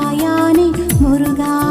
சாயானே முருகா.